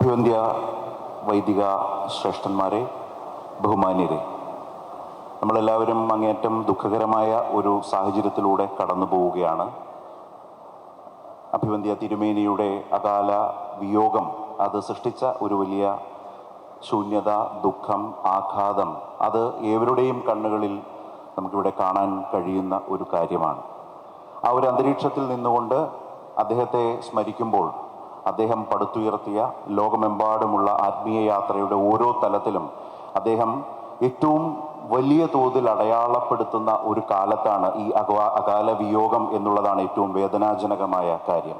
അഭിവന്ധ്യ വൈദിക ശ്രേഷ്ഠന്മാരെ ബഹുമാന്യരെ നമ്മളെല്ലാവരും അങ്ങേറ്റം ദുഃഖകരമായ ഒരു സാഹചര്യത്തിലൂടെ കടന്നു പോവുകയാണ്. അഭിവന്ധ്യ തിരുമേനിയുടെ അകാല വിയോഗം അത് സൃഷ്ടിച്ച ഒരു വലിയ ശൂന്യത ദുഃഖം ആഘാതം അത് ഏവരുടെയും കണ്ണുകളിൽ നമുക്കിവിടെ കാണാൻ കഴിയുന്ന ഒരു കാര്യമാണ്. ആ ഒരു അന്തരീക്ഷത്തിൽ നിന്നുകൊണ്ട് അദ്ദേഹത്തെ സ്മരിക്കുമ്പോൾ അദ്ദേഹം പടുത്തുയർത്തിയ ലോകമെമ്പാടുമുള്ള ആത്മീയ യാത്രയുടെ ഓരോ തലത്തിലും അദ്ദേഹം ഏറ്റവും വലിയ തോതിൽ അടയാളപ്പെടുത്തുന്ന ഒരു കാലത്താണ് ഈ അകാ അകാല വിയോഗം എന്നുള്ളതാണ് ഏറ്റവും വേദനാജനകമായ കാര്യം.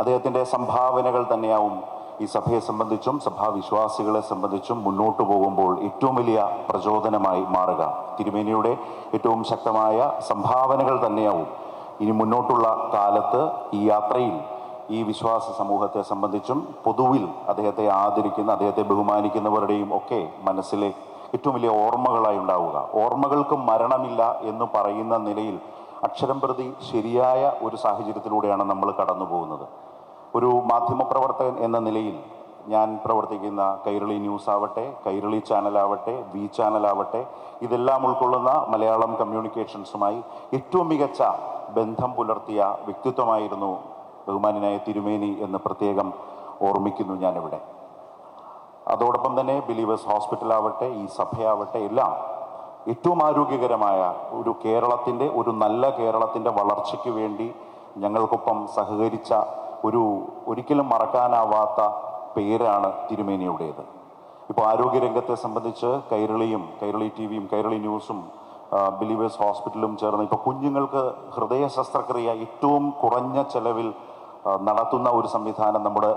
അദ്ദേഹത്തിന്റെ സംഭാവനകൾ തന്നെയാവും ഈ സഭയെ സംബന്ധിച്ചും സഭാവിശ്വാസികളെ സംബന്ധിച്ചും മുന്നോട്ട് പോകുമ്പോൾ ഏറ്റവും വലിയ പ്രചോദനമായി മാറുക. തിരുമേനിയുടെ ഏറ്റവും ശക്തമായ സംഭാവനകൾ തന്നെയാവും ഇനി മുന്നോട്ടുള്ള കാലത്ത് ഈ യാത്രയിൽ ഈ വിശ്വാസ സമൂഹത്തെ സംബന്ധിച്ചും പൊതുവിൽ അദ്ദേഹത്തെ ആദരിക്കുന്ന അദ്ദേഹത്തെ ബഹുമാനിക്കുന്നവരുടെയും ഒക്കെ മനസ്സിലെ ഏറ്റവും വലിയ ഓർമ്മകളായി ഉണ്ടാവുക. ഓർമ്മകൾക്ക് മരണമില്ല എന്ന് പറയുന്ന നിലയിൽ അക്ഷരം പ്രതി ശരിയായ ഒരു സാഹചര്യത്തിലൂടെയാണ് നമ്മൾ കടന്നു പോകുന്നത് ഒരു മാധ്യമപ്രവർത്തകൻ എന്ന നിലയിൽ ഞാൻ പ്രവർത്തിക്കുന്ന കൈരളി ന്യൂസ് ആവട്ടെ കൈരളി ചാനലാവട്ടെ വി ചാനലാവട്ടെ ഇതെല്ലാം ഉൾക്കൊള്ളുന്ന മലയാളം കമ്മ്യൂണിക്കേഷൻസുമായി ഏറ്റവും മികച്ച ബന്ധം പുലർത്തിയ വ്യക്തിത്വമായിരുന്നു ബഹുമാനായ തിരുമേനി എന്ന് പ്രത്യേകം ഓർമ്മിക്കുന്നു ഞാനിവിടെ. അതോടൊപ്പം തന്നെ ബിലീവേഴ്സ് ഹോസ്പിറ്റലാവട്ടെ ഈ സഭയാവട്ടെ എല്ലാം ഏറ്റവും ആരോഗ്യകരമായ ഒരു കേരളത്തിന്റെ ഒരു നല്ല കേരളത്തിന്റെ വളർച്ചയ്ക്ക് വേണ്ടി ഞങ്ങൾക്കൊപ്പം സഹകരിച്ച ഒരു ഒരിക്കലും മറക്കാനാവാത്ത പേരാണ് തിരുമേനിയുടേത്. ഇപ്പോൾ ആരോഗ്യരംഗത്തെ സംബന്ധിച്ച് കൈരളിയും കൈരളി ടി വിയും കൈരളി ന്യൂസും ബിലീവേഴ്സ് ഹോസ്പിറ്റലും ചേർന്ന് ഇപ്പോൾ കുഞ്ഞുങ്ങൾക്ക് ഹൃദയ ശസ്ത്രക്രിയ ഏറ്റവും കുറഞ്ഞ ചെലവിൽ നടത്തുന്ന ഒരു സംവിധാനം നമ്മുടെ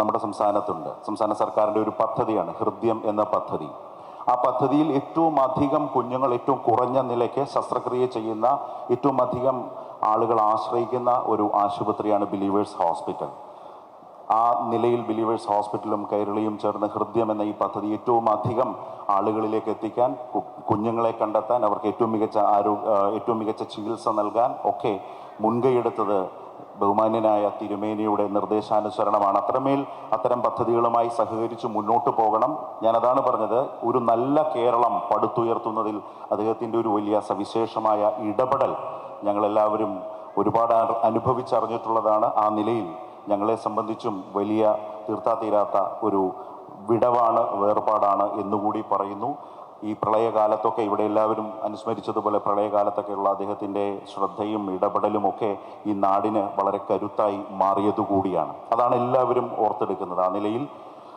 നമ്മുടെ സംസ്ഥാനത്തുണ്ട്. സംസ്ഥാന സർക്കാരിന്റെ ഒരു പദ്ധതിയാണ് ഹൃദ്യം എന്ന പദ്ധതി. ആ പദ്ധതിയിൽ ഏറ്റവും അധികം കുഞ്ഞുങ്ങൾ ഏറ്റവും കുറഞ്ഞ നിലയ്ക്ക് ശസ്ത്രക്രിയ ചെയ്യുന്ന ഏറ്റവും അധികം ആളുകൾ ആശ്രയിക്കുന്ന ഒരു ആശുപത്രിയാണ് ബിലീവേഴ്സ് ഹോസ്പിറ്റൽ. ആ നിലയിൽ ബിലീവേഴ്സ് ഹോസ്പിറ്റലും കൈരളിയും ചേർന്ന് ഹൃദ്യം എന്ന ഈ പദ്ധതി ഏറ്റവും അധികം ആളുകളിലേക്ക് എത്തിക്കാൻ കുഞ്ഞുങ്ങളെ കണ്ടെത്താൻ അവർക്ക് ഏറ്റവും മികച്ച ആരോഗ്യ ഏറ്റവും മികച്ച ചികിത്സ നൽകാൻ ഒക്കെ മുൻകൈയെടുത്തത് ബഹുമാന്യനായ തിരുമേനിയുടെ നിർദ്ദേശാനുസരണമാണ്. അത്രമേൽ അത്തരം പദ്ധതികളുമായി സഹകരിച്ച് മുന്നോട്ട് പോകണം. ഞാനതാണ് പറഞ്ഞത് ഒരു നല്ല കേരളം പടുത്തുയർത്തുന്നതിൽ അദ്ദേഹത്തിന്റെ ഒരു വലിയ സവിശേഷമായ ഇടപെടൽ ഞങ്ങളെല്ലാവരും ഒരുപാട് അനുഭവിച്ചറിഞ്ഞിട്ടുള്ളതാണ്. ആ നിലയിൽ ഞങ്ങളെ സംബന്ധിച്ചും വലിയ തീർത്താ തീരാത്ത ഒരു വിടവാണ് വേർപാടാണ് എന്നുകൂടി പറയുന്നു. ഈ പ്രളയകാലത്തൊക്കെ ഇവിടെ എല്ലാവരും അനുസ്മരിച്ചതുപോലെ പ്രളയകാലത്തൊക്കെയുള്ള അദ്ദേഹത്തിന്റെ ശ്രദ്ധയും ഇടപെടലും ഒക്കെ ഈ നാടിന് വളരെ കരുത്തായി മാറിയതുകൂടിയാണ്. അതാണ് എല്ലാവരും ഓർത്തെടുക്കുന്നത്. ആ നിലയിൽ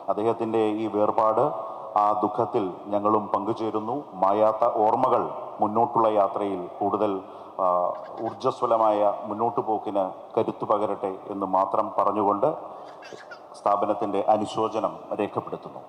അദ്ദേഹത്തിന്റെ ഈ വേർപാട് ആ ദുഃഖത്തിൽ ഞങ്ങളും പങ്കുചേരുന്നു. മായാത്ത ഓർമ്മകൾ മുന്നോട്ടുള്ള യാത്രയിൽ കൂടുതൽ ഊർജസ്വലമായ മുന്നോട്ടു പോക്കിന് കരുത്തു പകരട്ടെ എന്ന് മാത്രം പറഞ്ഞുകൊണ്ട് സ്ഥാപനത്തിന്റെ അനുശോചനം രേഖപ്പെടുത്തുന്നു.